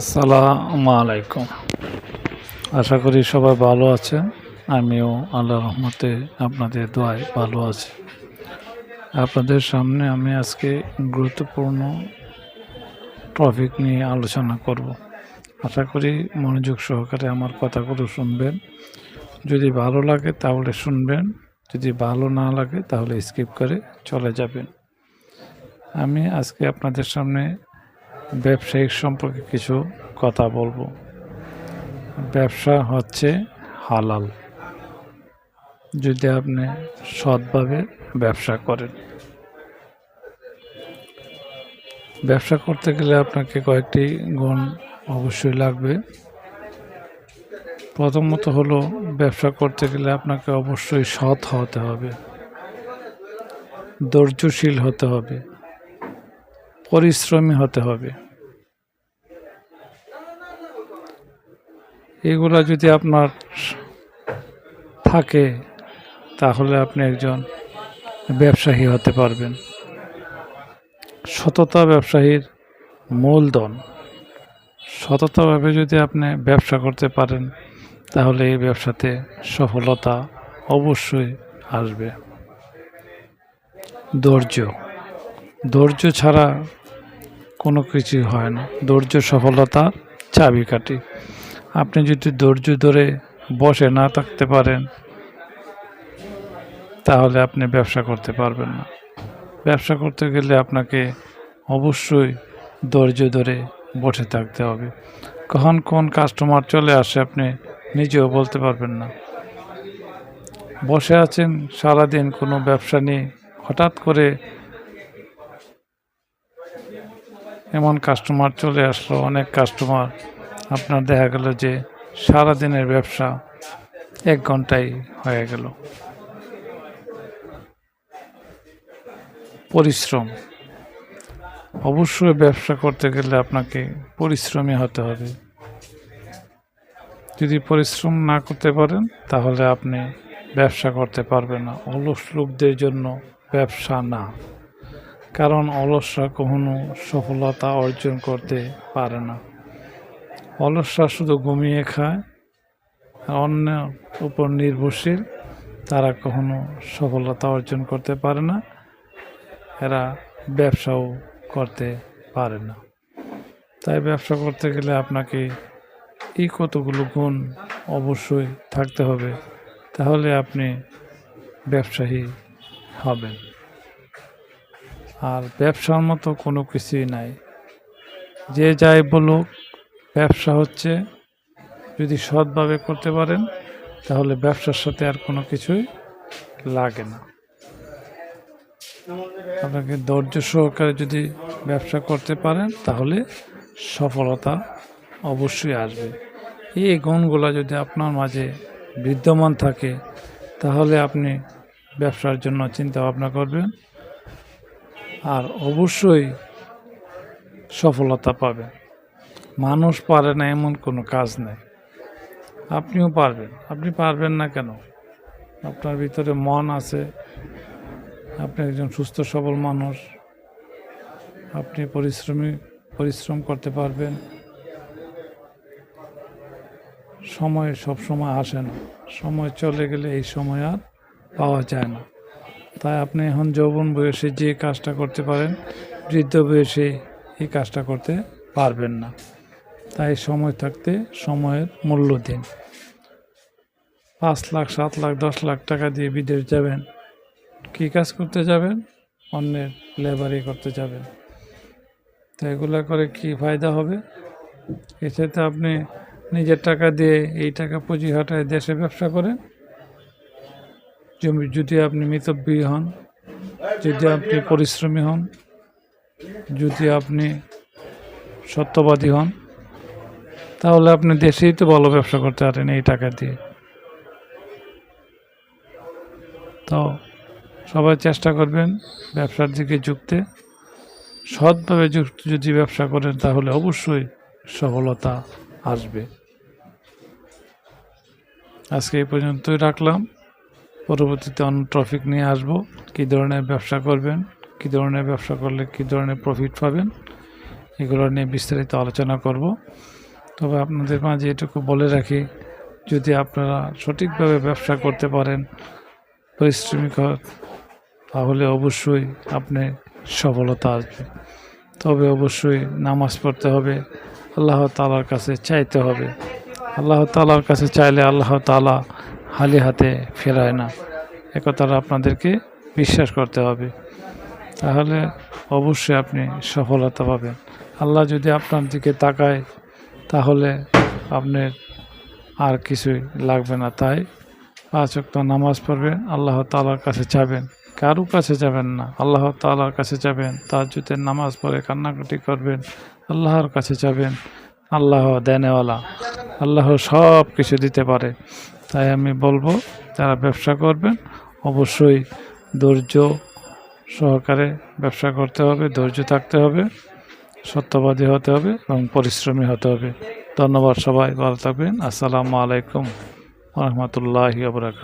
আসসালামু আলাইকুম। আশা করি সবাই ভালো আছেন। আমিও আল্লাহ রহমতে আপনাদের দোয়ায় ভালো আছি। আপনাদের সামনে আমি আজকে গুরুত্বপূর্ণ টপিক নিয়ে আলোচনা করব। আশা করি মনোযোগ সহকারে আমার কথাগুলো শুনবেন। যদি ভালো লাগে তাহলে শুনবেন। যদি ভালো না লাগে তাহলে স্কিপ করে চলে যাবেন। আমি আজকে আপনাদের সামনে ব্যবসায়িক সম্পর্কে কিছু কথা বলব। ব্যবসা হচ্ছে হালাল। যদি আপনি সৎভাবে ব্যবসা করেন। ব্যবসা করতে গেলে আপনাকে কয়েকটি গুণ অবশ্যই লাগবে। প্রথমত হলো, ব্যবসা করতে গেলে আপনাকে অবশ্যই সৎ হতে হবে। ধৈর্যশীল হতে হবে। পরিশ্রমী হতে হবে। এগুলা যদি আপনার থাকে, তাহলে আপনি একজন ব্যবসায়ী হতে পারবেন। সততা ব্যবসায়ীর মূলধন। সততাভাবে যদি আপনি ব্যবসা করতে পারেন, তাহলে এই ব্যবসাতে সফলতা অবশ্যই আসবে। ধৈর্য। ধৈর্য ছাড়া কোনো কিছুই হয় না। ধৈর্য সফলতার চাবিকাঠি। আপনি যদি ধৈর্য ধরে বসে না থাকতে পারেন, তাহলে আপনি ব্যবসা করতে পারবেন না। ব্যবসা করতে গেলে আপনাকে অবশ্যই ধৈর্য ধরে বসে থাকতে হবে। কখন কোন কাস্টমার চলে আসে আপনি নিজেও বলতে পারবেন না। বসে আছেন, সারাদিন কোনো ব্যবসা নিয়ে হঠাৎ করে এমন কাস্টমার চলে আসলো, অনেক কাস্টমার আপনার দেখা গেল যে সারা দিনের ব্যবসা এক ঘন্টায় হয়ে গেল। পরিশ্রম। অবশ্যই ব্যবসা করতে গেলে আপনাকে পরিশ্রমী হতে হবে। যদি পরিশ্রম না করতে পারেন, তাহলে আপনি ব্যবসা করতে পারবেন না। অলস লোকদের জন্য ব্যবসা না। কারণ অলসরা কখনো সফলতা অর্জন করতে পারে না। অলসরা শুধু ঘুমিয়ে খায়, আর অন্যের উপর নির্ভরশীল, তারা কখনো সফলতা অর্জন করতে পারে না, এরা ব্যবসাও করতে পারে না। তাই ব্যবসা করতে গেলে আপনাকে এই কতগুলো গুণ অবশ্যই থাকতে হবে, তাহলে আপনি ব্যবসায়ী হবেন। আর ব্যবসার মতো কোনো কিছুই নাই। যে যাই বলুক ব্যবসা হচ্ছে, যদি সৎভাবে করতে পারেন, তাহলে ব্যবসার সাথে আর কোনো কিছুই লাগে না। আপনাকে ধৈর্য সহকারে যদি ব্যবসা করতে পারেন, তাহলে সফলতা অবশ্যই আসবে। এই গুণগুলো যদি আপনার মাঝে বিদ্যমান থাকে, তাহলে আপনি ব্যবসার জন্য চিন্তা ভাবনা করবেন আর অবশ্যই সফলতা পাবেন। মানুষ পারে না এমন কোনো কাজ নেই। আপনিও পারবেন। আপনি পারবেন না কেন? আপনার ভিতরে মন আছে। আপনি একজন সুস্থ, সবল মানুষ। আপনি পরিশ্রমী, পরিশ্রম করতে পারবেন। সময় সব সময় আসে না। সময় চলে গেলে এই সময় আর পাওয়া যায় না। তাই আপনি এখন যৌবন বয়সে যে কাজটা করতে পারেন, বৃদ্ধ বয়সে এই কাজটা করতে পারবেন না। তাই সময় থাকতে সময়ের মূল্য দিন। পাঁচ লাখ, সাত লাখ, দশ লাখ টাকা দিয়ে বিদেশ যাবেন, কী কাজ করতে যাবেন? অন্যের লেবারি করতে যাবেন। তো এগুলো করে কি ফায়দা হবে? এক্ষেত্রে আপনি নিজের টাকা দিয়ে এই টাকা পুঁজি হাটায় দেশে ব্যবসা করেন। জমি যদি আপনি মিতব্যয়ী হন, যদি আপনি পরিশ্রমী হন, যদি আপনি সত্যবাদী হন তাহলে আপনি দেশেই তো ভালো ব্যবসা করতে পারেন এই টাকা দিয়ে। তো সবাই চেষ্টা করবেন ব্যবসার দিকে যুক্তে সৎভাবে যুক্ত যদি ব্যবসা করেন তাহলে অবশ্যই সফলতা আসবে। আজকে এই পর্যন্তই রাখলাম। পরবর্তীতে অন্য টপিক নিয়ে আসব। কী ধরনের ব্যবসা করবেন, কী ধরনের ব্যবসা করলে কী ধরনের প্রফিট পাবেন, এগুলো নিয়ে বিস্তারিত আলোচনা করব। তবে আপনাদের মাঝে এটুকু বলে রাখি, যদি আপনারা সঠিকভাবে ব্যবসা করতে পারেন পরিশ্রমিক তাহলে অবশ্যই আপনি সফলতা আসবে। তবে অবশ্যই নামাজ পড়তে হবে, আল্লাহ তালার কাছে চাইতে হবে। আল্লাহ তালার কাছে চাইলে আল্লাহ তালা হালি হাতে ফেরায় না। একথাটা আপনাদেরকে বিশ্বাস করতে হবে। তাহলে অবশ্যই আপনি সফলতা পাবেন। আল্লাহ যদি আপনার দিকে তাকায় তাহলে আপনার আর কিছুই লাগবে না, তাই পাঁচ ওয়াক্ত নামাজ পড়বেন, আল্লাহ তালার কাছে যাবেন। কারও কাছে যাবেন না, আল্লাহ তালার কাছে যাবেন। তার যদি নামাজ পড়ে কান্নাকাটি করবেন, আল্লাহর কাছে যাবেন, আল্লাহ দেনেওয়ালা, আল্লাহ সব কিছু দিতে পারে। তাই আমি বলব, যারা ব্যবসা করবেন, অবশ্যই ধৈর্য সহকারে ব্যবসা করতে হবে, ধৈর্য থাকতে হবে। সত্যবাদী হতে হবে এবং পরিশ্রমী হতে হবে। ধন্যবাদ সবাই, ভালো থাকবেন। আসসালামু আলাইকুম রহমতুল্লাহ আবরাকাত